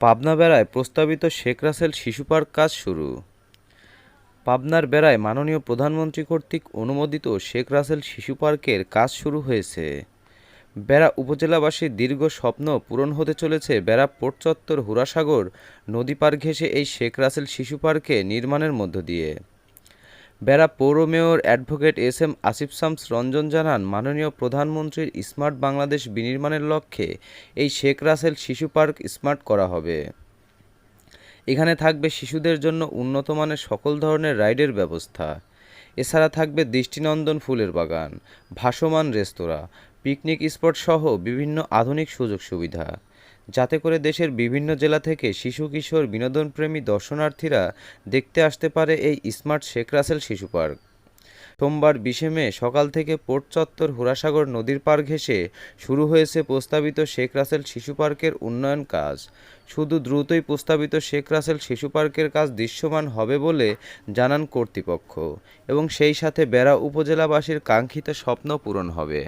পাবনা বেড়ায় প্রস্তাবিত শেখ রাসেল শিশু পার্ক কাজ শুরু। পাবনার বেড়ায় মাননীয় প্রধানমন্ত্রী কর্তৃক অনুমোদিত শেখ রাসেল শিশু পার্কের কাজ শুরু হয়েছে। বেড়া উপজেলাবাসীর দীর্ঘ স্বপ্ন পূরণ হতে চলেছে বেড়া পোর্ট চত্বর হুরাসাগর নদী পার ঘেঁষে এই শেখ রাসেল শিশু পার্কে নির্মাণের মধ্য দিয়ে। বেড়া পৌর mayor advocate S M Asif Shams Ranjan জানান, মাননীয় প্রধানমন্ত্রীর স্মার্ট বাংলাদেশ বিনির্মাণের লক্ষ্যে এই শেখ রাসেল শিশু পার্ক স্মার্ট করা হবে। এখানে থাকবে শিশুদের জন্য উন্নত মানের সকল ধরনের রাইডের ব্যবস্থা। এছাড়া থাকবে দৃষ্টিনন্দন ফুলের বাগান, ভাসমান রেস্তোরাঁ, পিকনিক স্পট সহ বিভিন্ন আধুনিক সুযোগ সুবিধা। যাতে করে দেশের বিভিন্ন জেলা থেকে শিশু কিশোর বিনোদনপ্রেমী দর্শনার্থীরা দেখতে আসতে পারে এই স্মার্ট শেখ রাসেল শিশু পার্ক। সোমবার বিশে মে সকাল থেকে পোর্ট চত্বর হুরাসাগর নদীর পার ঘেঁষে শুরু হয়েছে প্রস্তাবিত শেখ রাসেল শিশু পার্কের উন্নয়ন কাজ। শুধু দ্রুতই প্রস্তাবিত শেখ রাসেল শিশু পার্কের কাজ দৃশ্যমান হবে বলে জানান কর্তৃপক্ষ এবং সেই সাথে বেড়া উপজেলাবাসীর কাঙ্ক্ষিত স্বপ্ন পূরণ হবে।